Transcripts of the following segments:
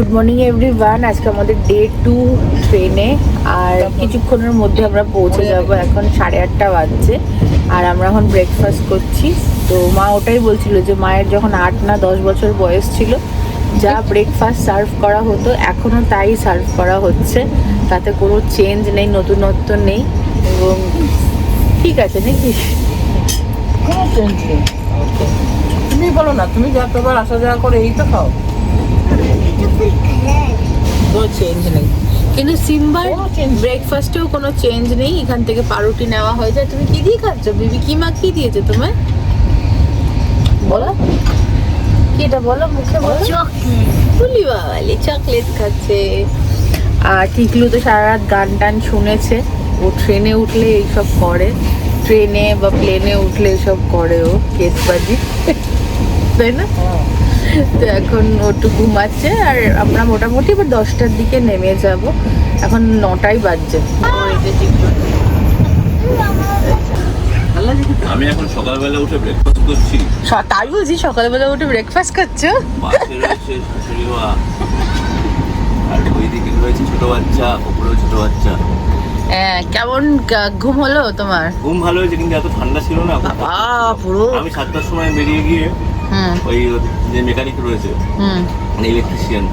Good morning everyone আজকে আমাদের day to ট্রেনে আর কিছুক্ষণের মধ্যে আমরা পৌঁছে যাব এখন সাড়ে আটটা বাজছে, আর আমরা এখন ব্রেকফাস্ট করছি। তো মা ওটাই বলছিল যে মায়ের যখন আট না দশ বছর বয়স ছিল, যা ব্রেকফাস্ট সার্ভ করা হতো এখনও তাই সার্ভ করা হচ্ছে। তাতে কোনো চেঞ্জ নেই, নতুনত্ব নেই, এবং ঠিক আছে নাকি? কোনো চেঞ্জ নেই। তুমি বলো না, তুমি যতবার আসা যাওয়া করে এই তো খাও। কোনো চেঞ্জ নেই। কিন্তু সিম্বার। ব্রেকফাস্টেও কোনো চেঞ্জ নেই। এখান থেকে পাউরুটি নেওয়া হয়ে যায়। তুমি কি দিয়ে খাচ্ছ? বিবি কি মা কি দিয়েছে তোমায়? বলো। কি এটা বলো? মুখে বলো। বলি বাবালি চকলেট খাচ্ছে। আর টিকলু তো সারা রাত গান টান শুনেছে। ও ট্রেনে উঠলে এইসব করে। ট্রেনে বা প্লেনে উঠলে এইসব করে ও কেসবাজি তাই না? হ্যাঁ। তো এখন ও একটু ঘুমাচ্ছে আর আমরা মোটামুটি এবার দশটার দিকে নেমে যাব। এখন নটাই বাজছে? আমি এখন সকালবেলা উঠে ব্রেকফাস্ট করছি। তাই বলছি সকালবেলা উঠে ব্রেকফাস্ট রয়েছে শাশুড়ি মা। আর ওইদিকে রয়েছে ছোট বাচ্চা ওপরেও ছোট বাচ্চা। হ্যাঁ কেমন ঘুম হলো তোমার? ঘুম ভালো হয়েছে কিন্তু এত ঠান্ডা ছিল না। বাবা পুরো আমি সাতটার সময় বেরিয়ে গিয়ে ওই যে মেকানিক রয়েছে মানে ইলেকট্রিশিয়ান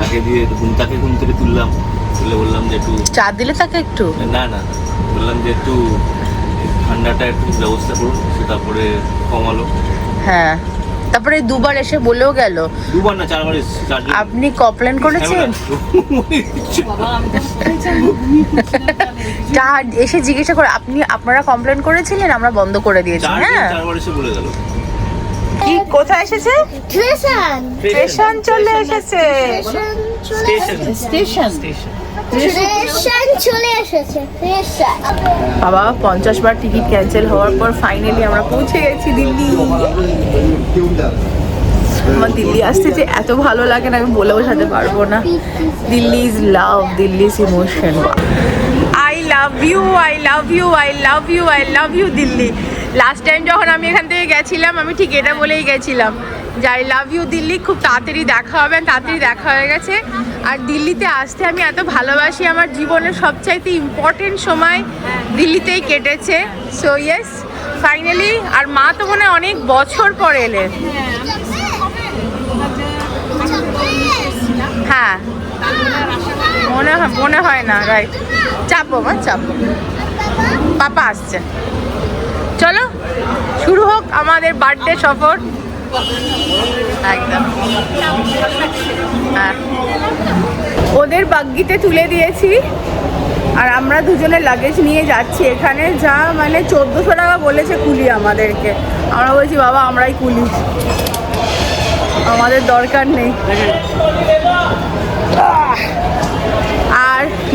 তাকে দিয়ে ঘুম তাকে ঘুম থেকে তুললাম তুলে বললাম যে একটু চা দিলে তাকে একটু? না না বললাম যে একটু ঠান্ডাটা একটু ব্যবস্থা করুন সে তারপরে কমালো। হ্যাঁ তারপরে দুবার এসে বলেও গেল। দুবার না চারবার আপনি কমপ্লেন করেছেন? চা এসে জিজ্ঞাসা করে আপনি আপনারা কমপ্লেন করেছিলেন? আমরা বন্ধ করে দিয়েছি হ্যাঁ। চারবার এসে বলে গেল। কি কোথায় এসেছে? স্টেশন স্টেশন চলে এসেছে। স্টেশন স্টেশন স্টেশন চলে এসেছে। বাবা পঞ্চাশ বার টিকিট ক্যান্সেল হওয়ার পর ফাইনালি আমরা পৌঁছে গেছি দিল্লি। আমার দিল্লি আসতে যে এত ভালো লাগে না আমি বলে বোঝাতে পারব না। Delhi is love Delhi is emotion I love you I love you I love you I love you Delhi. Last time যখন আমি এখান থেকে গেছিলাম, আমি ঠিক এটা বলেই গেছিলাম যে আই লাভ ইউ দিল্লি, খুব তাড়াতাড়ি দেখা হবে তাড়াতাড়ি দেখা হয়ে গেছে। আর দিল্লিতে আসতে আমি এত ভালোবাসি, আমার জীবনের সবচাইতে ইম্পর্টেন্ট সময় দিল্লিতেই কেটেছে। সো ইয়েস ফাইনালি আর মা তো মনে অনেক বছর পর এলেন হ্যাঁ। মনে হয় মনে হয় না রাইট চাপো মা, চাপো। পাপা আসছে। চলো, শুরু হোক আমাদের বার্থডে সফর। একদম। হ্যাঁ। ওদের বাগ্গিতে তুলে দিয়েছি। আর আমরা দুজনে লাগেজ নিয়ে যাচ্ছি। এখানে যা মানে চোদ্দোশো টাকা বলেছে কুলি আমাদেরকে। আমরা বলছি, বাবা, আমরাই কুলি। আমাদের দরকার নেই।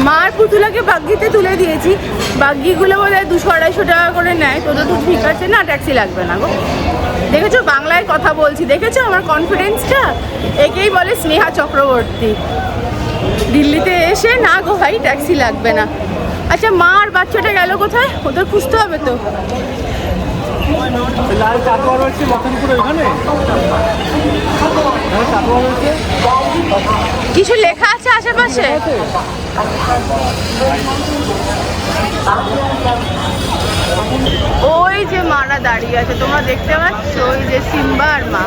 মার পুতুলাকে বাগ্গিতে তুলে দিয়েছি। বাগ্গিগুলো বোধ হয় দুশো আড়াইশো টাকা করে নেয়। তোদের তো ঠিক আছে? না ট্যাক্সি লাগবে না গো। দেখেছ? বাংলায় কথা বলছি। দেখেছ আমার কনফিডেন্সটা একেই বলে স্নেহা চক্রবর্তী। দিল্লিতে এসে না গো ভাই ট্যাক্সি লাগবে না। আচ্ছা মা আর বাচ্চাটা গেল কোথায়? ওদের খুঁজতে হবে তো। লাল কিছু লেখা আছে আশেপাশে? ওই যে মারা দাঁড়িয়ে আছে, তোমরা দেখতে পাচ্ছ ওই যে সিম্বা আর মা।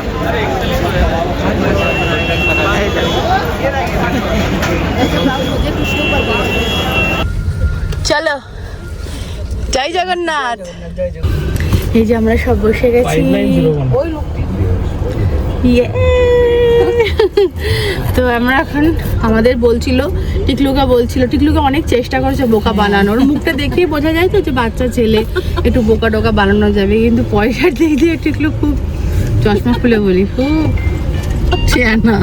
চলো, জয় জগন্নাথ এই যে আমরা সব বসে গেছি Yeah! তো আমরা এখন আমাদের বলছিল টিকলুকা বলছিল টিকলুকা অনেক চেষ্টা করেছে বোকা বানানোর। মুখটা দেখেই বোঝা যায় তো যে বাচ্চা ছেলে একটু বোকা টোকা বানানো যাবে। কিন্তু পয়সার দিক দিয়ে টিকলু খুব চশমা খুলে বলি খুব না।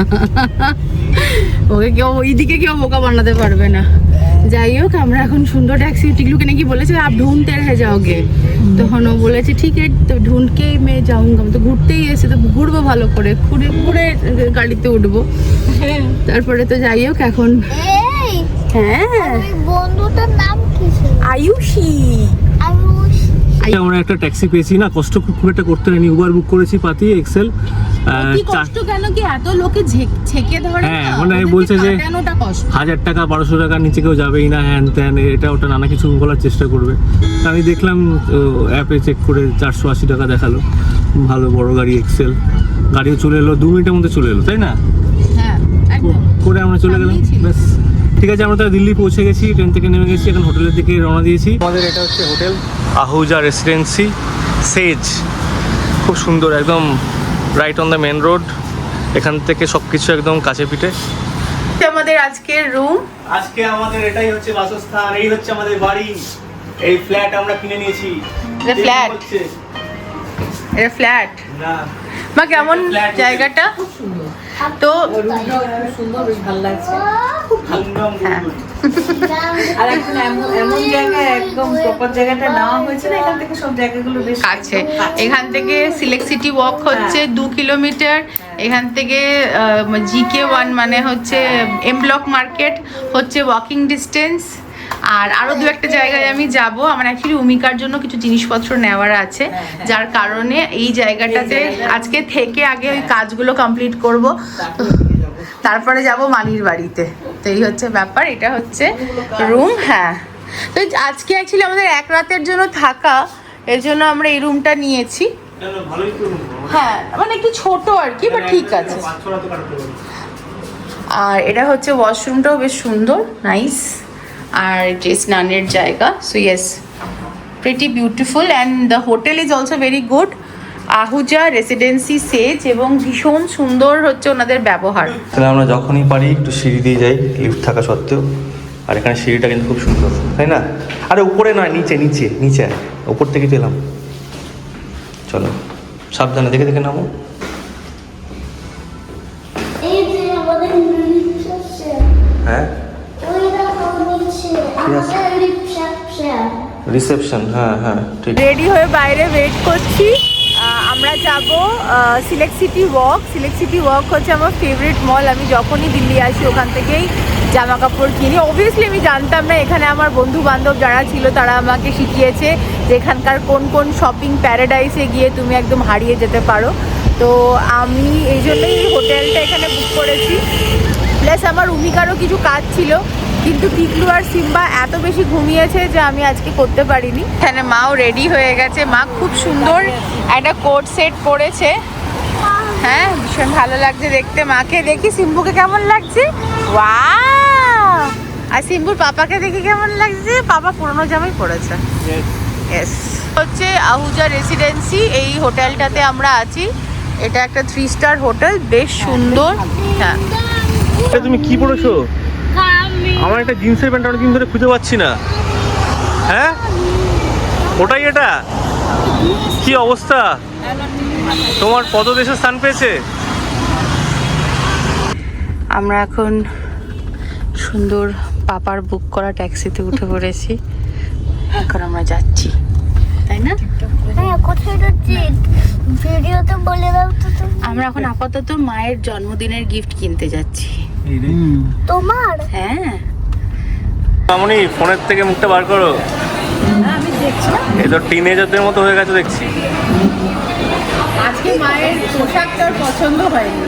ওকে কেউ ওইদিকে কেউ বোকা বানাতে পারবে না। যাই হোক আমরা এখন সুন্দর ট্যাক্সি টিকলুকে নাকি বলেছে আপ ঢুনতে রহে যাওগে। তখন ও বলেছে ঠিক আছে তো ঢুনকেই মেয়ে যাউঙ্গা তো ঘুরতেই এসে তো ঘুরবো ভালো করে ঘুরে ঘুরে গাড়িতে উঠবো। তারপরে তো যাই হোক এখন হ্যাঁ। বন্ধুটার নাম কি আয়ুষ। আমরা একটা ট্যাক্সি পেয়েছি না কষ্ট খুব একটা করতে হয়নি। উবার বুক করেছি পাতি এক্সেল কি কষ্ট কেন কি এত লোকে ছেকে ধরে হ্যাঁ, মানে বলছে যে- হাজার টাকা বারোশো টাকার নিচে কেউ যাবেই না হ্যান ত্যান এটা ওটা নানা কিছু বলার চেষ্টা করবে। আমি দেখলাম অ্যাপে চেক করে চারশো আশি টাকা দেখাল। ভালো বড় গাড়ি এক্সেল গাড়িও চলে এলো দু মিনিটের মধ্যে চলে এলো তাই না? হ্যাঁ করে আমরা চলে গেলাম ব্যাস। ঠিক আছে আমরা তাহলে দিল্লি পৌঁছে গেছি ট্রেন থেকে নেমে গেছি এখন হোটেলের দিকে রওনা দিয়েছি। আমাদের এটা হচ্ছে হোটেল আহুজা রেসিডেন্সি সেজ খুব সুন্দর একদম right on the main road এখান থেকে সব কিছু একদম কাছে পিঠে। আমাদের আজকের রুম আজকে আমাদের এটাই হচ্ছে বাসস্থান এই হচ্ছে আমাদের বাড়ি। এই ফ্ল্যাট আমরা কিনে নিয়েছি। এটা flat? এটা ফ্ল্যাট না। মা কেমন flat hotel। জায়গাটা? তো সুন্দর বেশ ভালো লাগছে হ্যাঁ। আর এখন এমন এমন জায়গায় একদম প্রপার জায়গাটা নেওয়া হয়েছে না এখান থেকে সব জায়গাগুলো বেশ কাছে। এখান থেকে সিলেক্ট সিটি ওয়াক হচ্ছে দু কিলোমিটার। এখান থেকে জিকে ওয়ান মানে হচ্ছে এম ব্লক মার্কেট হচ্ছে ওয়াকিং ডিস্টেন্স আর আরও দু একটা জায়গায় আমি যাব। আমার অ্যাকচুয়ালি উমিকার জন্য কিছু জিনিসপত্র নেওয়ার আছে যার কারণে এই জায়গাটাতে আজকে থেকে আগে ওই কাজগুলো কমপ্লিট করব। তারপরে যাব? মানির বাড়িতে। তো এই হচ্ছে ব্যাপার এটা হচ্ছে রুম হ্যাঁ। তো আজকে অ্যাকচুয়ালি আমাদের এক রাতের জন্য থাকা এর জন্য আমরা এই রুমটা নিয়েছি। হ্যাঁ মানে একটু ছোট আর কি বা ঠিক আছে। আর এটা হচ্ছে ওয়াশরুমটাও বেশ সুন্দর নাইস আর যে স্নানের জায়গা so yes pretty beautiful and the hotel is also very good Ahuja residency সেজ এবং ভীষণ সুন্দর হচ্ছে ওনাদের ব্যবহার। তাহলে আমরা যখনই পারি একটু সিঁড়ি দিয়ে যাই লিফট থাকা সত্ত্বেও। আর এখানে সিঁড়িটা কিন্তু খুব সুন্দর, তাই না? আরে উপরে নয়, নিচে নিচে নিচে। উপর থেকে পেলাম চলো, সাবধানে দেখে দেখে নামো। রিসেপশন হ্যাঁ হ্যাঁ ঠিক। রেডি হয়ে বাইরে ওয়েট করছি। আমরা যাব Select City Walk Select City Walk হচ্ছে আমার ফেভারিট মল আমি যখনই দিল্লি আসি ওখান থেকেই জামা কাপড় কিনি। অবভিয়াসলি আমি জানতাম না এখানে আমার বন্ধু বান্ধব যারা ছিল তারা আমাকে শিখিয়েছে যে এখানকার কোন কোন শপিং প্যারাডাইসে গিয়ে তুমি একদম হারিয়ে যেতে পারো। তো আমি এই জন্যই হোটেলটা এখানে বুক করেছি। প্লাস আমার উমিকারও কিছু কাজ ছিল। কিন্তু টিকলু আর সিম্বা এত বেশি ঘুমিয়েছে যে আমি আজকে করতে পারিনি। এখানে মাও রেডি হয়ে গেছে। মা খুব সুন্দর একটা কোট সেট পরেছে। হ্যাঁ ভীষণ ভালো লাগছে দেখতে মাকে। দেখি সিম্বুকে কেমন লাগছে? ওয়াও আর সিম্বুর পাপাকে দেখি কেমন লাগছে? পাপা পুরনো জামাই পরেছে। এস হচ্ছে আহুজা রেসিডেন্সি এই হোটেলটাতে আমরা আছি। এটা একটা থ্রি স্টার হোটেল বেশ সুন্দর। হ্যাঁ। তুমি কি পড়েছো আমার একটা জিন্সের প্যান্ট অনেকদিন ধরে খুঁজে পাচ্ছি না। হ্যাঁ? ওটাই এটা? কি অবস্থা? তোমার পদদেশে স্থান পেয়েছে? আমরা এখন সুন্দর পাপার বুক করা ট্যাক্সিতে উঠে পড়েছি। এখন আমরা যাচ্ছি। তাই না? হ্যাঁ আমরা এখন আপাতত মায়ের জন্মদিনের গিফট কিনতে যাচ্ছি। তোমার? হ্যাঁ। মামনি ফোনের থেকে মুখটা বার করো। আমি দেখছি। এই তো টিনেজারদের মতো হয়ে গেছে দেখছি। আজকে মায়ের পোশাকটার পছন্দ হয়নি।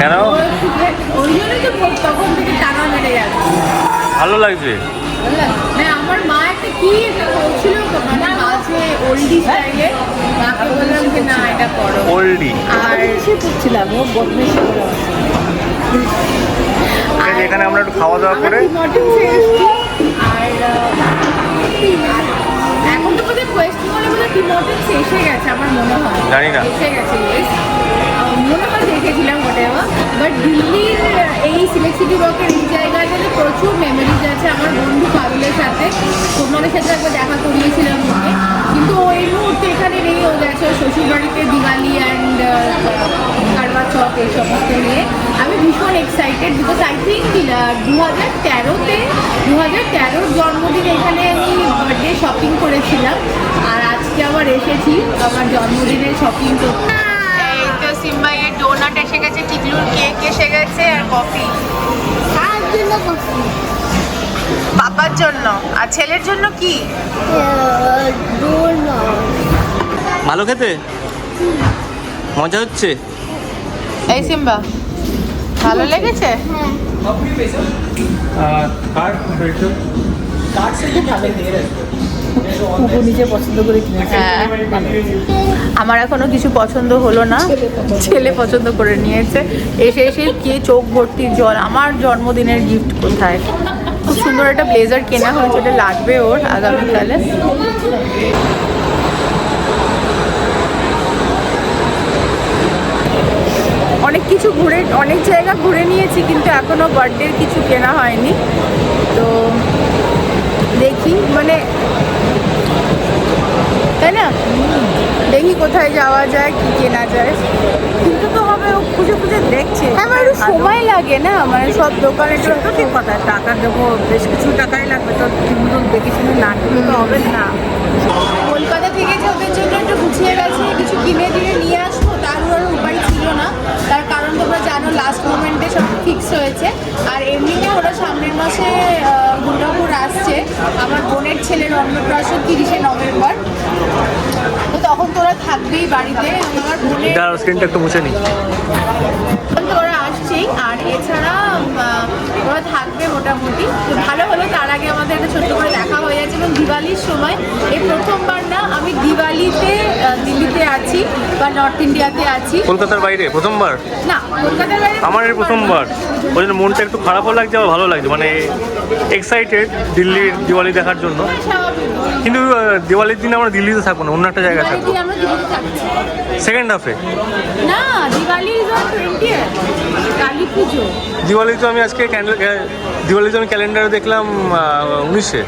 কেন? ওই জন্যই তো তখন থেকে টানা মেরে যাচ্ছে ভালো লাগছে। না আমার মা একটা কি একটা মানে মাঝে ওল্ডি স্টাইলে মাকে বললাম যে না এটা করো ওল্ডি আর ও বদমেশি করে এখানে আমরা একটু খাওয়া দাওয়া করে এখন তো বোধহয় বোধহয় গেছে আমার মনে হয়। জানি না। এসে গেছে মনে হয় দেখেছিলাম হোটেল বাট দিল্লির এই সিলেক্ট সিটি ওয়াকের এই জায়গাটাতে প্রচুর মেমোরিজ আছে আমার বন্ধু পারুলের সাথে। তোমাদের সাথে একবার দেখা করিয়েছিলাম ওকে। কিন্তু ও এই মুহূর্তে এখানে নেই, ও গেছে শ্বশুরবাড়িতে, দিওয়ালি অ্যান্ড কারবা চক এই সমস্ত নিয়ে। আমি ভীষণ এক্সাইটেড বিকজ আই থিঙ্ক দু হাজার তেরোতে দু হাজার তেরোর জন্মদিনে এখানে আমি বার্থডে শপিং করেছিলাম। আর আজকে আবার এসেছি আমার জন্মদিনের শপিং করতে। সিম্বাইয়ের ডোনাট এসে গেছে টিকলুর কেক এসে গেছে আর কফি বাবার জন্য। আর ছেলের জন্য কি? ভালো খেতে? মজা হচ্ছে? এই সিম্বা। ভালো লেগেছে? পছন্দ করে হ্যাঁ। আমার এখনও কিছু পছন্দ হলো না। ছেলে পছন্দ করে নিয়েছে। এসে এসে কে চোখ ভর্তি জল। আমার জন্মদিনের গিফট কোথায়? খুব সুন্দর একটা ব্লেজার কেনা হয়েছে ওটা লাগবে ওর আগামীকালে অনেক কিছু ঘুরে অনেক জায়গা ঘুরে নিয়েছি কিন্তু এখনও বার্থডের কিছু কেনা হয়নি। তো দেখি মানে তাই না? দেখি কোথায় যাওয়া যায় কি কেনা যায়। কিন্তু তো হবে ও খুঁজে খুঁজে দেখছে। হ্যাঁ আমার একটু সময় লাগে না মানে সব দোকানে তো ঠিক কথা টাকা দেবো বেশ কিছু টাকাই লাগবে তো তিনজন দেখে শুনে না কিনলে তো হবে না। কলকাতা থেকে যে ওদের জন্য একটু গুছিয়ে গেছে কিছু কিনে দিয়ে নিয়ে আসব তার আর উপায় ছিল না তার কারণ তোমরা জানো লাস্ট মোমেন্টে সব ফিক্স হয়েছে। আর এমনিতে ওরা সামনের মাসে দুর্গাপুর আসছে। আমার বোনের ছেলের অন্নপ্রাশন তিরিশে নভেম্বর। তো তখন তোরা থাকবেই বাড়িতে। আমার বোনের স্ক্রিনটা একটু মুছে নি। তখন আসছেই আর এছাড়া ওরা থাকবে মোটামুটি। তো ভালো হলো তার আগে আমাদের একটা ছোট্ট করে দেখা হয়ে যাচ্ছে এবং দিওয়ালির সময় এই প্রথমবার না আমি দিওয়ালিতে দিল্লিতে আছি বা নর্থ ইন্ডিয়াতে আছি। কলকাতার বাইরে প্রথমবার? না কলকাতার বাইরে আমার এই প্রথমবার ওই জন্য মনটা একটু খারাপও লাগছে আবার ভালো লাগছে মানে এক্সাইটেড দিল্লির দিওয়ালি দেখার জন্য। কিন্তু দিওয়ালির দিন আমরা দিল্লিতে থাকব না অন্য একটা জায়গায় থাকব। সেকেন্ড হাফে না Diwali is on twenty Diwali তো আমি আজকে দিওয়ালি তো আমি ক্যালেন্ডারে দেখলাম উনিশে।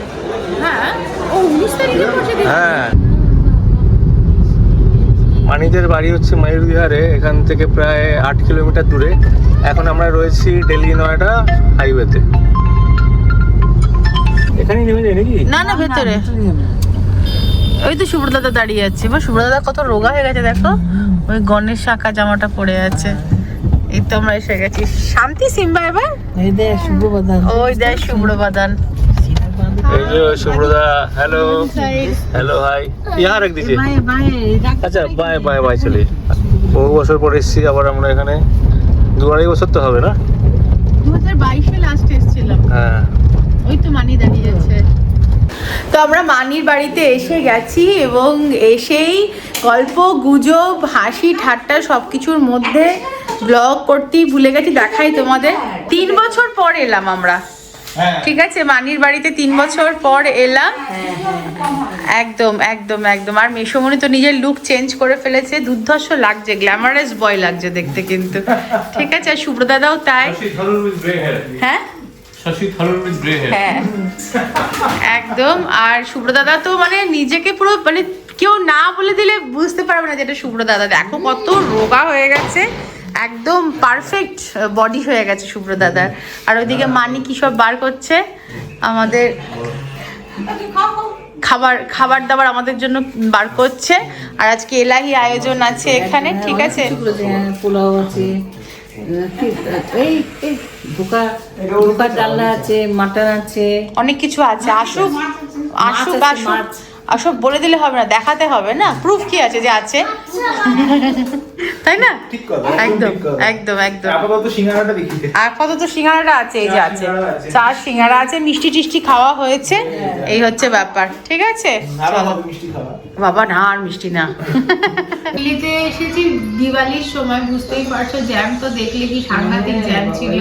হ্যাঁ? ও উনিশ তারিখে হ্যাঁ। মানিদের বাড়ি হচ্ছে মায়ূর বিহারে এখান থেকে প্রায় আট কিলোমিটার দূরে। এখন আমরা রয়েছি দিল্লি নয়ডা হাইওয়েতে। এখানেই নেমে যাই নাকি? না না ভেতরে। ওই তো সুব্রদাদা দাঁড়িয়ে আছে। এবার সুব্রদাদা কত রোগা হয়ে গেছে দেখো। ওই গণেশ শাখা জামাটা পরে আছে। এই তো আমরা এসে গেছি। শান্তি সিম্বা এবার? ওই দেয় শুভ্র বাদান এই যে সুব্রদা হ্যালো হ্যালো হাই ইহার এক দিকে। বাই বাই আচ্ছা বাই বাই বাই চলে। বহু বছর পর এসেছি আবার আমরা এখানে। দু আড়াই বছর তো হবে না? দু হাজার বাইশে লাস্ট এসেছিলাম। হ্যাঁ। ওই তো মানি দাঁড়িয়ে আছে। তো আমরা মানির বাড়িতে এসে গেছি এবং এসেই গল্প গুজব হাসি ঠাট্টা সব কিছুর মধ্যে ব্লগ করতেই ভুলে গেছি দেখাই তোমাদের। তিন বছর পর এলাম আমরা। ঠিক আছে মানির বাড়িতে তিন বছর পর এলাম। একদম একদম একদম। আর মেসমণি তো নিজের লুক চেঞ্জ করে ফেলেছে। দুর্ধর্ষ লাগছে গ্ল্যামারাস বয় লাগছে দেখতে কিন্তু। ঠিক আছে আর সুব্রদাদাও তাই। হ্যাঁ? হ্যাঁ। একদম আর সুব্রদাদা তো মানে নিজেকে পুরো মানে কেউ না বলে দিলে বুঝতে পারবে না যেটা সুব্রদাদা দেখো কত রোগা হয়ে গেছে। একদম পারফেক্ট বডি হয়ে গেছে সুব্রদাদার আর ওইদিকে মানি কি সব বার করছে? আমাদের খাবার খাবার দাবার আমাদের জন্য বার করছে। আর আজকে এলাহি আয়োজন আছে এখানে ঠিক আছে? হ্যাঁ, পোলাও আছে এই এই ধোকা ধোকা ডালনা আছে মাটন আছে। অনেক কিছু আছে। আসুক আসুক আছে, আসুক মাছ। সব বলে দিলে হবে না দেখাতে হবে না। প্রুফ কি আছে যে আছে? তাই না? একদম একদম একদম আপাতত সিঙ্গারাটা আছে এই যে আছে। সিঙ্গারা আছে। চা সিঙ্গারা আছে মিষ্টি টিষ্টি খাওয়া হয়েছে। এই হচ্ছে ব্যাপার ঠিক আছে? বাবা না আর মিষ্টি না। দিল্লিতে এসেছি দিওয়ালির সময় বুঝতেই পারছ জ্যাম তো দেখলে কি সাংঘাতিক জ্যাম ছিল।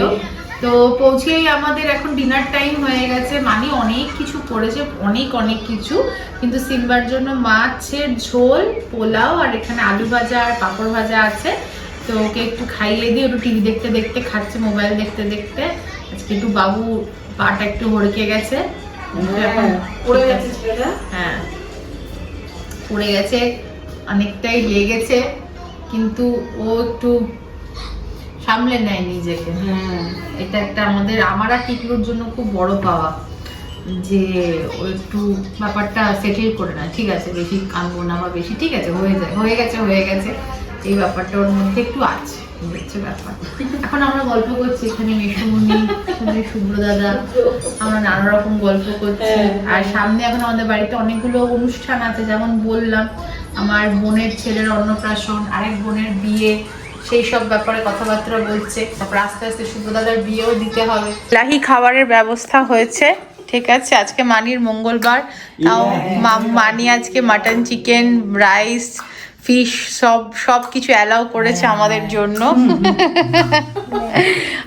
তো পৌঁছেই আমাদের এখন ডিনার টাইম হয়ে গেছে। মানে অনেক কিছু করেছে অনেক অনেক কিছু। কিন্তু সিম্বার জন্য মাছের ঝোল পোলাও আর এখানে আলু ভাজা আর পাঁপড় ভাজা আছে। তো ওকে একটু খাইয়ে দিয়ে একটু টিভি দেখতে দেখতে খাচ্ছে মোবাইল দেখতে দেখতে। আজকে একটু বাবু পাটা একটু হড়কে গেছে। এখন পড়ে গেছে ছেলেটা? হ্যাঁ পড়ে গেছে অনেকটাই লেগেছে। কিন্তু ও একটু সামলে নেয় নিজেকে। হ্যাঁ এটা একটা আমাদের আমার আর টিকলুর জন্য খুব বড় পাওয়া যে ও একটু ব্যাপারটা সেটেল করে না ঠিক আছে বেশি কানবো না বা বেশি ঠিক আছে হয়ে যায় হয়ে গেছে হয়ে গেছে। এই ব্যাপারটা ওর মধ্যে একটু আছে হচ্ছে ব্যাপার। এখন আমরা গল্প করছি এখানে এখানে শুভ্র দাদা আমরা নানা রকম গল্প করছি। আর সামনে এখন আমাদের বাড়িতে অনেকগুলো অনুষ্ঠান আছে যেমন বললাম আমার বোনের ছেলের অন্নপ্রাশন আরেক বোনের বিয়ে সেই সব ব্যাপারে কথাবার্তা বলছে। তারপর আস্তে আস্তে সুব্রদাদার বিয়েও দিতে হবে। লাহি খাবারের ব্যবস্থা হয়েছে, ঠিক আছে? আজকে মানির মঙ্গলবার। তাও মানি আজকে মাটন, চিকেন, রাইস, ফিশ, সব সব কিছু অ্যালাউ করেছে আমাদের জন্য।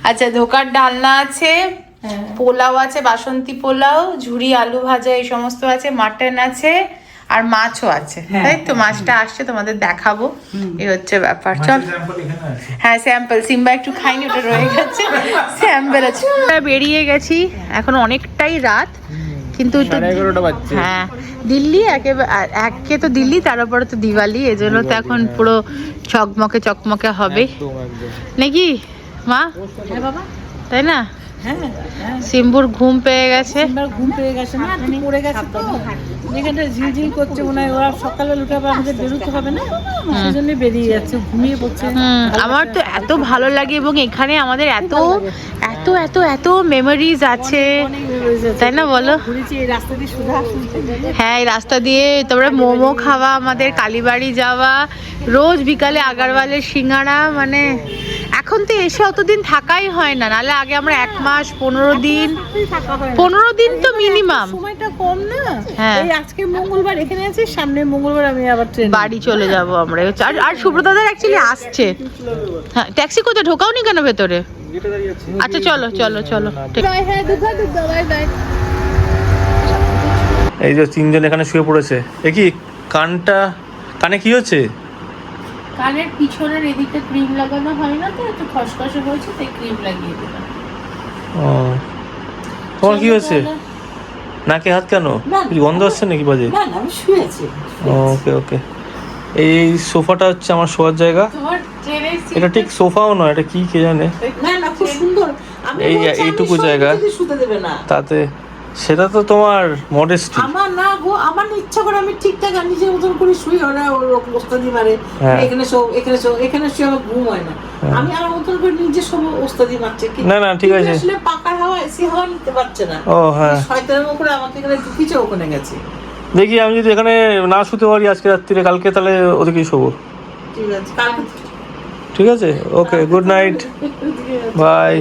আচ্ছা ধোকার ডালনা আছে, পোলাও আছে, বাসন্তী পোলাও, ঝুরি, আলু ভাজা, এই সমস্ত আছে, মাটন আছে। আর মাছও আছে তাই তো? মাছটা আসছে তোমাদের দেখাবো। এই হচ্ছে ব্যাপার। চল। হ্যাঁ স্যাম্পল সিম্বা একটু খাইনি ওটা রয়ে গেছে। স্যাম্পল আছে। আমরা বেরিয়ে গেছি। এখন অনেকটাই রাত কিন্তু হ্যাঁ দিল্লি একেবারে আর একে তো দিল্লি তার উপরে তো দিওয়ালি এজন্য তো এখন পুরো চকমকে চকমকে হবে। একদম একদম। নাকি? মা? হ্যাঁ বাবা। তাই না? হ্যাঁ হ্যাঁ। সিম্বুর ঘুম পেয়ে গেছে। এবার ঘুম পেয়ে গেছে না পড়ে গেছে তো। যেখানটা ঝিলঝিল করছে মনে হয় ওরা সকালে উঠে আমাদের বেরোতে হবে না? সেই জন্য বেরিয়ে যাচ্ছে ঘুমিয়ে পড়ছে। আমার তো এত ভালো লাগে এবং এখানে আমাদের এত এত এত এত মেমোরিজ আছে। তাই না বলো? হ্যাঁ এই রাস্তা দিয়ে তারপরে মোমো খাওয়া আমাদের কালীবাড়ি যাওয়া রোজ বিকালে আগারওয়ালের সিঙ্গারা মানে এখন তো এসে অতদিন থাকাই হয় না নাহলে আগে আমরা এক মাস পনেরো দিন হয়। পনেরো দিন তো মিনিমাম সময়টা কম না হ্যাঁ। এই আজকে মঙ্গলবার এখানে আছি সামনে মঙ্গলবার আমি আবার ট্রেন। বাড়ি চলে যাব আমরা। আর আর সুব্রতাদার অ্যাকচুয়ালি আসছে। হ্যাঁ ট্যাক্সি কোথায়? ঢোকাওনি কেন ভেতরে? আচ্ছা চলো চলো চলো ঠিক। এই যে তিনজন এখানে শুয়ে পড়েছে। এ কি কানটা কানে কি হচ্ছে? কানের পিছনের এদিকটা ক্রিম লাগানো হয় না তো একটু খসখসে হয়েছে তাই ক্রিম লাগিয়ে দিলাম। ও। তোমার কি হচ্ছে নাকে হাত কেন? গন্ধ আসছে নাকি বাজে? না আমি শুয়েছি। ওকে ওকে। এই সোফাটা হচ্ছে আমার শোয়ার জায়গা। এটা ঠিক সোফাও নয় এটা কি কে জানে? না না খুব সুন্দর। আমি এই- এইটুকু জায়গা। তাতে সেটা তো তোমার মডেস্টি আমার না গো আমার ইচ্ছা করে আমি ঠিকঠাক আমি নিজের মতন করে শুই ওরা ওরকম ওস্তাদি মারে। হ্যাঁ। এখানে শো এখানে শো এখানে শুয়ে আমার ঘুম হয় না। আমি আমার মতন করে নিজে সব ওস্তাদি মারছে। না, না, ঠিক আছে। আসলে পাকা হাওয়া এসি হাওয়া নিতে পারছে না। ও হ্যাঁ। শয়তানের উপরে আমাকে এখানে ঢুকিয়েছে ওখানে গেছে। দেখি আমি যদি এখানে না শুতে পারি আজকে রাত্রিরে কালকে তাহলে ওদিকেই শোবো। ঠিক আছে কালকে ঠিক আছে? Okay good night bye